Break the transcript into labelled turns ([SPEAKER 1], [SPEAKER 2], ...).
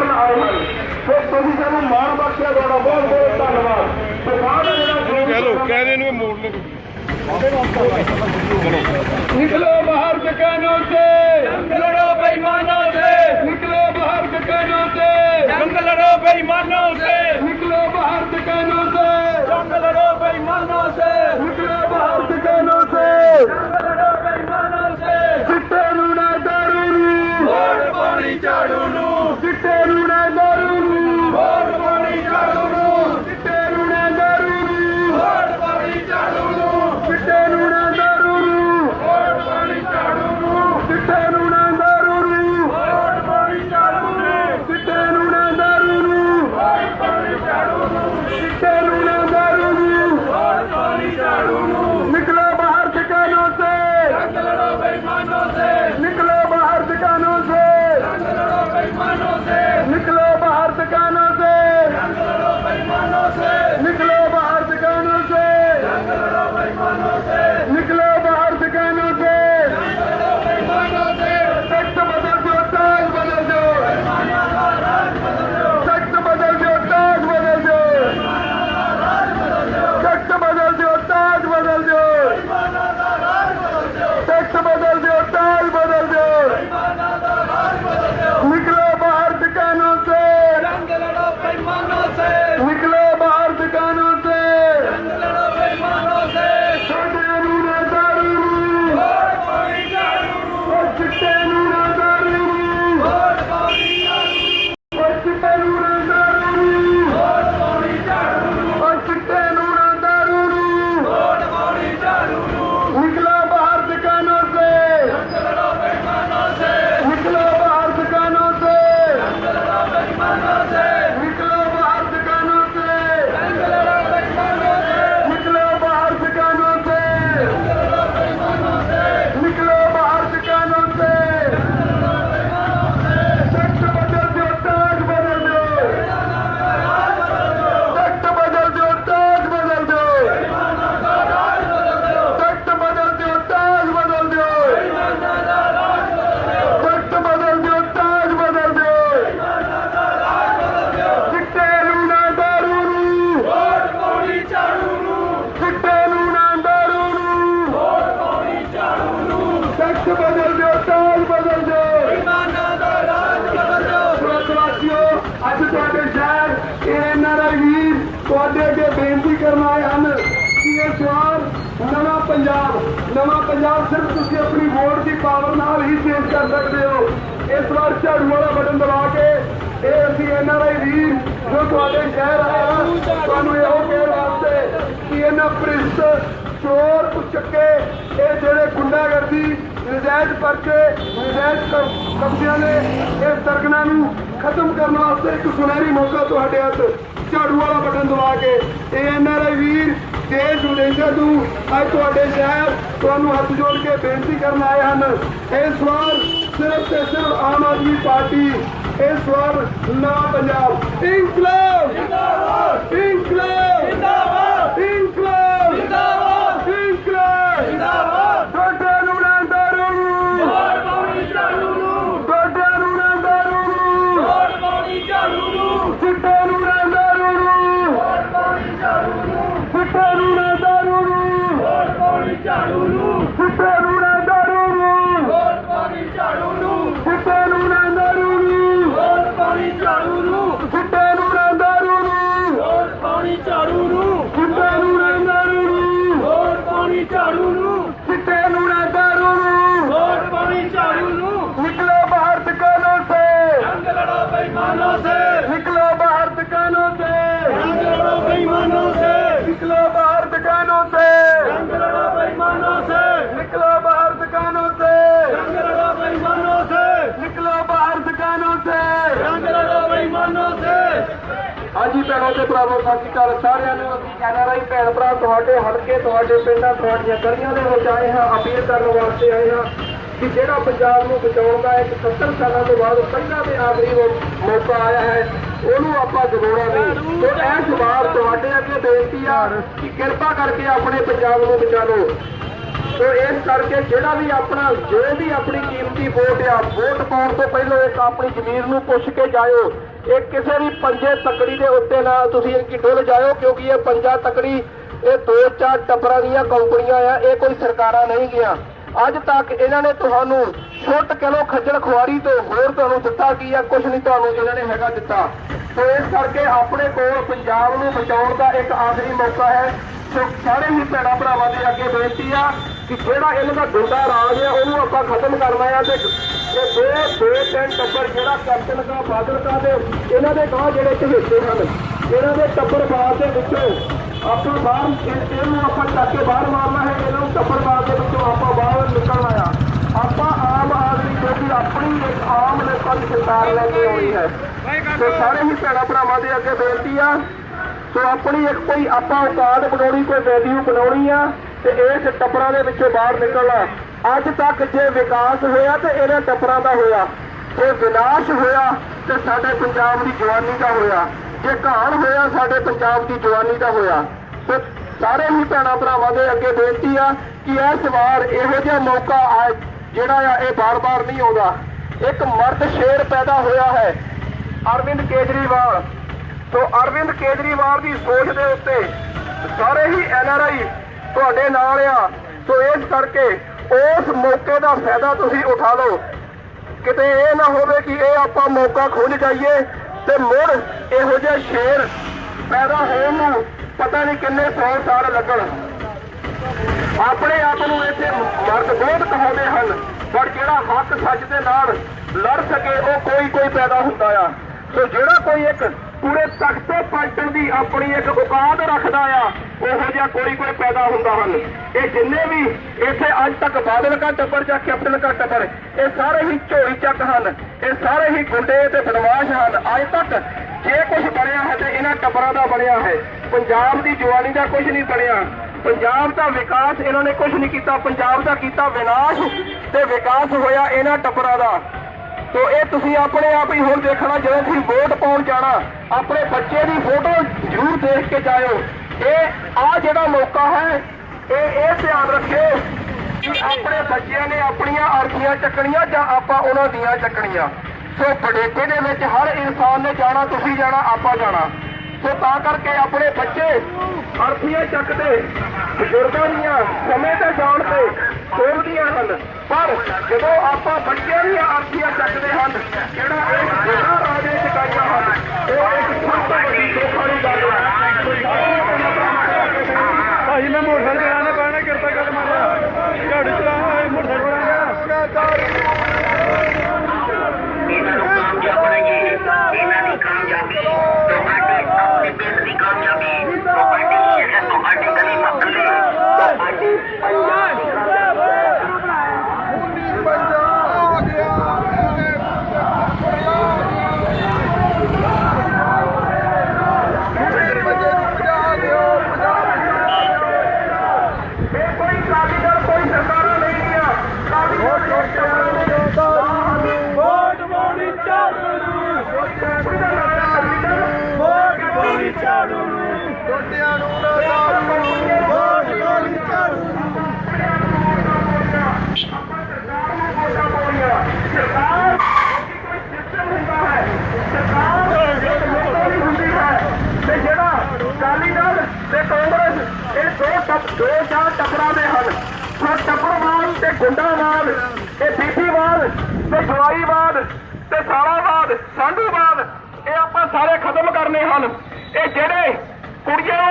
[SPEAKER 1] ਕਰਨ ਆਏ ਹਨ ਤੇ ਤੁਸੀਂ ਸਾਨੂੰ ਮਾਣ ਬਖਸ਼ਿਆ ਤੁਹਾਡਾ ਬਹੁਤ ਬਹੁਤ ਧੰਨਵਾਦ ਕਿਸਾਨ ਦਾ ਜਿਹੜਾ
[SPEAKER 2] ਕਹਿ ਲੋ ਕਹਿ ਰਹੇ ਨੇ ਮੋੜ ਲੋ
[SPEAKER 1] निकलो बाहर दुकानों से
[SPEAKER 3] जंग लड़ो बेईमानों से
[SPEAKER 1] निकलो बाहर दुकानों से
[SPEAKER 3] जंग लड़ो बेईमानों से
[SPEAKER 1] ਨਵਾਂ ਪੰਜਾਬ ਸਿਰਫ ਤੁਸੀਂ ਆਪਣੀ ਵੋਟ ਦੀ ਪਾਵਰ ਨਾਲ ਹੀ ਚੇਂਜ ਕਰ ਸਕਦੇ ਹੋ। ਇਸ ਵਾਰ ਝਾੜੂ ਵਾਲਾ ਬਟਨ ਦਬਾ ਕੇ ਇਹ ਅਸੀਂ ਐਨਆਰਆਈ ਵੀਰ ਜੋ ਤੁਹਾਡੇ ਸ਼ਹਿਰ ਆਇਆ, ਤੁਹਾਨੂੰ ਇਹੋ ਕਹਿਣ ਵਾਸਤੇ ਕਿ ਇਹਨਾਂ ਪ੍ਰਿੰਸ ਚੋਰ ਪੁਚੱਕੇ ਇਹ ਜਿਹੜੇ ਗੁੰਡਾਗਰਦੀ, ਨਜਾਇਜ਼ ਪਰਚੇ, ਨਜਾਇਜ਼ ਕਬ- ਕਬਜ਼ਿਆਂ ਦੇ ਇਸ ਸਰਗਨਾ ਨੂੰ ਖਤਮ ਕਰਨ ਵਾਸਤੇ ਇੱਕ ਸੁਨਹਿਰੀ ਮੌਕਾ ਤੁਹਾਡੇ ਹੱਥ ਝਾੜੂ ਵਾਲਾ ਬਟਨ ਦਬਾ ਕੇ ਇਹ ਐਨਆਰਆਈ ਦੇਸ਼ ਵਿਦੇਸ਼ਾਂ ਤੋਂ ਅੱਜ ਤੁਹਾਡੇ ਸ਼ਹਿਰ ਤੁਹਾਨੂੰ ਹੱਥ ਜੋੜ ਕੇ ਬੇਨਤੀ ਕਰਨ ਆਏ ਹਨ। ਇਸ ਵਾਰ ਸਿਰਫ ਤੇ ਸਿਰਫ ਆਮ ਆਦਮੀ ਪਾਰਟੀ ਇਸ ਵਾਰ ਨਵਾਂ ਪੰਜਾਬ। ਇਨਕਲਾਬ!
[SPEAKER 3] ਜਿੰਦਾਬਾਦ!
[SPEAKER 1] ਇਨਕਲਾਬ! ਹਾਂਜੀ ਭੈਣੋ ਤੇ ਭਰਾਵੋ, ਸਤਿ ਸ਼੍ਰੀ ਅਕਾਲ ਸਾਰਿਆਂ ਨੂੰ। ਅਸੀਂ ਐਨਆਰਆਈ ਭੈਣ ਭਰਾ ਤੁਹਾਡੇ ਹਲਕੇ, ਤੁਹਾਡੇ ਪਿੰਡਾਂ, ਤੁਹਾਡੀਆਂ ਗਲੀਆਂ ਦੇ ਵਿੱਚ ਆਏ ਹਾਂ, ਅਪੀਲ ਕਰਨ ਵਾਸਤੇ ਆਏ ਹਾਂ ਕਿ ਜਿਹੜਾ ਪੰਜਾਬ ਨੂੰ ਬਚਾਉਣ ਦਾ ਇੱਕ 70 ਸਾਲਾਂ ਤੋਂ ਬਾਅਦ ਪਹਿਲਾ ਤੇ ਆਖਰੀ ਮੌਕਾ ਆਇਆ ਹੈ, ਉਹਨੂੰ ਆਪਾਂ ਗਵਾਉਣਾ ਨਹੀਂ। ਤੇ ਇਸ ਵਾਰ ਤੁਹਾਡੇ ਅੱਗੇ ਬੇਨਤੀ ਆ ਕਿ ਕਿਰਪਾ ਕਰਕੇ ਆਪਣੇ ਪੰਜਾਬ ਨੂੰ ਬਚਾ ਲਓ। ਸੋ ਇਸ ਕਰਕੇ ਜਿਹੜਾ ਵੀ ਆਪਣਾ, ਜੋ ਵੀ ਆਪਣੀ ਕੀਮਤੀ ਵੋਟ ਆ, ਵੋਟ ਪਾਉਣ ਤੋਂ ਪਹਿਲਾਂ ਇੱਕ ਆਪਣੀ ਜ਼ਮੀਰ ਨੂੰ ਪੁੱਛ ਕੇ ਜਾਇਓ। ਇਹ ਕਿਸੇ ਵੀ ਪੰਜੇ ਤਕੜੀ ਦੇ ਉੱਤੇ ਨਾ ਤੁਸੀਂ ਇਨਕੀ ਡੁੱਲ ਜਾਇਓ, ਕਿਉਂਕਿ ਇਹ ਪੰਜਾ ਤਕੜੀ, ਇਹ ਦੋ ਚਾਰ ਟੱਬਰਾਂ ਦੀਆਂ ਕੰਪਨੀਆਂ ਆ, ਇਹ ਕੋਈ ਸਰਕਾਰਾਂ ਨਹੀਂ ਗਿਆ ਅੱਜ ਤੱਕ ਇਹਨਾਂ ਨੇ ਤੁਹਾਨੂੰ ਛੁੱਟ ਕਿਲੋ ਖੱਜਲ ਖੁਆਰੀ ਤੋਂ ਹੋਰ ਤੁਹਾਨੂੰ ਦਿੱਤਾ ਕੀ ਆ? ਕੁਝ ਨਹੀਂ ਤੁਹਾਨੂੰ ਇਹਨਾਂ ਨੇ ਹੈਗਾ ਦਿੱਤਾ। ਸੋ ਇਸ ਕਰਕੇ ਆਪਣੇ ਕੋਲ ਪੰਜਾਬ ਨੂੰ ਬਚਾਉਣ ਦਾ ਇੱਕ ਆਖਰੀ ਮੌਕਾ ਹੈ। ਸੋ ਸਾਰੇ ਹੀ ਭੈਣਾਂ ਭਰਾਵਾਂ ਦੇ ਅੱਗੇ ਬੇਨਤੀ ਆ ਕਿ ਜਿਹੜਾ ਇਹਨਾਂ ਦਾ ਗੁੰਡਾ ਰਾਜ ਹੈ, ਉਹਨੂੰ ਆਪਾਂ ਖਤਮ ਕਰਨਾ ਆ ਤੇ ਇਹ ਦੋ ਦੋ, ਤਿੰਨ ਟੱਬਰ ਜਿਹੜਾ ਕੈਪਟਨ ਦਾ, ਬਾਦਲ ਦਾ ਤੇ ਇਹਨਾਂ ਦੇ ਗਾਂ ਜਿਹੜੇ ਹਿੱਸੇ ਹਨ, ਇਹਨਾਂ ਦੇ ਟੱਬਰ ਬਾਦ ਦੇ ਵਿੱਚੋਂ ਆਪਾਂ ਬਾਹਰ ਇਹਨੂੰ ਆਪਾਂ ਚੱਕ ਕੇ ਬਾਹਰ ਮਾਰਨਾ ਹੈ, ਇਹਨਾਂ ਨੂੰ ਟੱਬਰ ਬਾਦ ਦੇ ਵਿੱਚੋਂ ਆਪਾਂ ਬਾਹਰ ਨਿਕਲਣਾ ਆ। ਆਪਾਂ ਆਮ ਆਦਮੀ ਕਿਉਂਕਿ ਆਪਣੀ ਇੱਕ ਆਮ ਲੋਕਾਂ ਦੀ ਸਰਕਾਰ ਲੈ ਕੇ ਆਉਣੀ ਹੈ। ਤੇ ਸਾਰੇ ਹੀ ਭੈਣਾਂ ਭਰਾਵਾਂ ਦੇ ਅੱਗੇ ਬੇਨਤੀ ਆ ਸੋ ਆਪਣੀ ਇੱਕ ਕੋਈ ਆਪਾਂ ਔਕਾਤ ਬਣਾਉਣੀ, ਕੋਈ ਵੈਲਿਊ ਬਣਾਉਣੀ ਆ ਤੇ ਇਸ ਟੱਪਰਾਂ ਦੇ ਵਿੱਚੋਂ ਬਾਹਰ ਨਿਕਲਣਾ। ਅੱਜ ਤੱਕ ਜੇ ਵਿਕਾਸ ਹੋਇਆ ਤੇ ਇਹਨਾਂ ਟੱਪਰਾਂ ਦਾ ਹੋਇਆ। ਜੇ ਵਿਨਾਸ਼ ਹੋਇਆ ਤੇ ਸਾਡੇ ਪੰਜਾਬ ਦੀ ਜਵਾਨੀ ਦਾ ਹੋਇਆ। ਜੇ ਘਾਣ ਹੋਇਆ, ਸਾਡੇ ਪੰਜਾਬ ਦੀ ਜਵਾਨੀ ਦਾ ਹੋਇਆ। ਤੇ ਸਾਰੇ ਹੀ ਭੈਣਾਂ ਭਰਾਵਾਂ ਦੇ ਅੱਗੇ ਬੇਨਤੀ ਆ ਕਿ ਇਸ ਵਾਰ ਇਹੋ ਜਿਹਾ ਮੌਕਾ ਆ ਜਿਹੜਾ ਆ, ਇਹ ਬਾਰ-ਬਾਰ ਨਹੀਂ ਆਉਂਦਾ। ਇੱਕ ਮਰਦ ਸ਼ੇਰ ਪੈਦਾ ਹੋਇਆ ਹੈ। ਅਰਵਿੰਦ ਕੇਜਰੀਵਾਲ। ਸੋ ਅਰਵਿੰਦ ਕੇਜਰੀਵਾਲ ਦੀ ਸੋਚ ਦੇ ਉੱਤੇ ਸਾਰੇ ਹੀ ਐਨਆਰਆਈ ਤੁਹਾਡੇ ਨਾਲ ਆ। ਸੋ ਇਸ ਕਰਕੇ ਉਸ ਮੌਕੇ ਦਾ ਫਾਇਦਾ ਤੁਸੀਂ ਉਠਾ ਲਓ। ਕਿਤੇ ਇਹ ਨਾ ਹੋਵੇ ਕਿ ਇਹ ਆਪਾਂ ਮੌਕਾ ਖੁੱਲ ਜਾਈਏ ਤੇ ਮੁੜ ਇਹੋ ਜਿਹੇ ਸ਼ੇਰ ਪੈਦਾ ਹੋਣ ਨੂੰ ਪਤਾ ਨਹੀਂ ਕਿੰਨੇ ਸੌ ਸਾਲ ਲੱਗਣ। ਆਪਣੇ ਆਪ ਨੂੰ ਇੱਥੇ ਮਰਦ ਬਹੁਤ ਕਹਾਉਂਦੇ ਹਨ, ਪਰ ਜਿਹੜਾ ਹੱਕ ਸੱਚ ਦੇ ਨਾਲ ਲੜ ਸਕੇ ਉਹ ਕੋਈ ਕੋਈ ਪੈਦਾ ਹੁੰਦਾ ਆ। ਸੋ ਜਿਹੜਾ ਕੋਈ ਇੱਕ ਪੂਰੇ ਤਖਤੇ ਪਲਟਣ ਦੀ ਆਪਣੀ ਇੱਕ ਔਕਾਤ ਰੱਖਦਾ ਆ, ਉਹੋ ਜਿਹਾ ਕੋਈ ਕੋਈ ਪੈਦਾ ਹੁੰਦਾ ਹਨ। ਇਹ ਜਿੰਨੇ ਵੀ ਇੱਥੇ ਅੱਜ ਤੱਕ ਬਾਦਲ ਕਾ ਟੱਬਰ ਜਾਂ ਕੈਪਟਨ ਕਾ ਟੱਬਰ, ਇਹ ਸਾਰੇ ਹੀ ਝੋਲੀ ਚੱਕ ਹਨ, ਇਹ ਸਾਰੇ ਹੀ ਗੁੰਡੇ ਤੇ ਬਦਮਾਸ਼ ਹਨ। ਅੱਜ ਤੱਕ ਜੇ ਕੁਝ ਬਣਿਆ ਹੈ ਤੇ ਇਹਨਾਂ ਟੱਬਰਾਂ ਦਾ ਬਣਿਆ ਹੈ। ਪੰਜਾਬ ਦੀ ਜਵਾਨੀ ਦਾ ਕੁਝ ਨਹੀਂ ਬਣਿਆ। ਪੰਜਾਬ ਦਾ ਵਿਕਾਸ ਇਹਨਾਂ ਨੇ ਕੁਝ ਨਹੀਂ ਕੀਤਾ। ਪੰਜਾਬ ਦਾ ਕੀਤਾ ਵਿਨਾਸ਼ ਤੇ ਵਿਕਾਸ ਹੋਇਆ ਇਹਨਾਂ ਟੱਬਰਾਂ ਦਾ। ਤੋ ਇਹ ਤੁਸੀਂ ਆਪਣੇ ਆਪ ਹੀ ਹੁਣ ਦੇਖਣਾ, ਜਦੋਂ ਤੁਸੀਂ ਵੋਟ ਪਾਉਣ ਜਾਣਾ, ਆਪਣੇ ਬੱਚੇ ਦੀ ਫੋਟੋ ਜ਼ਰੂਰ ਦੇਖ ਕੇ ਜਾਇਓ। ਇਹ ਆ ਜਿਹੜਾ ਮੌਕਾ ਹੈ, ਇਹ ਇਹ ਧਿਆਨ ਰੱਖਿਓ। ਕਿ ਆਪਣੇ ਬੱਚਿਆਂ ਨੇ ਆਪਣੀਆਂ ਅਰਥੀਆਂ ਚੱਕਣੀਆਂ ਜਾਂ ਆਪਾਂ ਉਹਨਾਂ ਦੀਆਂ ਚੱਕਣੀਆਂ। ਸੋ ਬੜੇਕੇ ਦੇ ਵਿੱਚ ਹਰ ਇਨਸਾਨ ਨੇ ਜਾਣਾ, ਤੁਸੀਂ ਜਾਣਾ, ਆਪਾਂ ਜਾਣਾ। ਸੋ ਤਾਂ ਕਰਕੇ ਆਪਣੇ ਬੱਚੇ ਅਰਥੀਆਂ ਚੱਕਦੇ, ਬਜ਼ੁਰਗਾਂ ਦੀਆਂ ਸਮੇਂ ਤੇ ਜਾਣ ਤੇ ਸੋਚਦੀਆਂ ਹਨ। ਪਰ ਜਦੋਂ ਆਪਾਂ ਬੱਚਿਆਂ ਦੀਆਂ ਅਰਥੀਆਂ ਚੱਕਦੇ ਹਨ, ਜਿਹੜਾ ਇਹ ਜਿਹੜਾ ਰਾਜੇ ਚਕਾਈਆਂ ਹਨ ਉਹ ਇੱਕ ਸਭ ਤੋਂ ਵੱਡੀ ਧੋਖਾ ਦੀ ਗੱਲ ਹੈ
[SPEAKER 2] ਭਾਈ ਮੈਂ ਮੋਟਰਸਾਈਕਲ ਚਲਾਣਾ ਪੈਣਾ ਕਿਰਪਾ ਕਰ ਮਾਰਿਆ ਝਾੜੂ ਚਲਾਣਾ ਮੋਟਰਸਾਈਕਲ
[SPEAKER 4] ਇਹਨਾਂ ਨੂੰ ਕਾਮਯਾਬ ਬਣਾਈਏ ਇਹਨਾਂ ਦੀ ਕਾਮਯਾਬੀ ਤੁਹਾਡੇ ਆਪਣੇ ਪਿੰਡ ਦੀ ਕਾਮਯਾਬੀ ਤੁਹਾਡੇ ਸ਼ਹਿਰ ਤੁਹਾਡੇ ਗਲੀ ਮੁਹੱਲੇ ਤੁਹਾਡੇ ਪੰਜਾਬ ਦੀ
[SPEAKER 1] ਇਹ ਕੋਈ ਕਾਰੀਗਰ ਕੋਈ ਸਰਕਾਰਾਂ ਨਹੀਂ ਗਿਆ ਕਾਰੀਗਰ
[SPEAKER 3] ਵੋਟ ਪਾਉਣੀ ਝਾੜੂ ਨੂੰ ਵੋਟ ਪਾਉਣੀ ਝਾੜੂ ਨੂੰ
[SPEAKER 1] ਨੂੰ ਨਾ ਦਾਰੂ
[SPEAKER 3] ਵੋਟ ਪਾਉਣੀ ਝਾੜੂ
[SPEAKER 1] ਸਰਕਾਰ ਕੋਈ ਸਿਸਟਮ ਹੁੰਦਾ ਹੈ ਸਰਕਾਰ ਹੁੰਦੀ ਹੈ ਤੇ ਜਿਹੜਾ ਅਕਾਲੀ ਦਲ ਤੇ ਕਾਂਗਰਸ ਇਹ ਦੋ ਟੱਪ ਦੋ ਚਾਰ ਟੱਕਰਾਂ ਦੇ ਹਨ ਸੋ ਟੱਪਰਵਾਦ ਤੇ ਗੁੰਡਾਵਾਦ ਇਹ ਬੀਬੀਵਾਦ ਤੇ ਜਵਾਈਵਾਦ ਤੇ ਸਾਲਾਵਾਦ ਸਾਂਢੂਵਾਦ ਇਹ ਆਪਾਂ ਸਾਰੇ ਖਤਮ ਕਰਨੇ ਹਨ। ਇਹ ਜਿਹੜੇ ਕੁੜੀਆਂ ਨੂੰ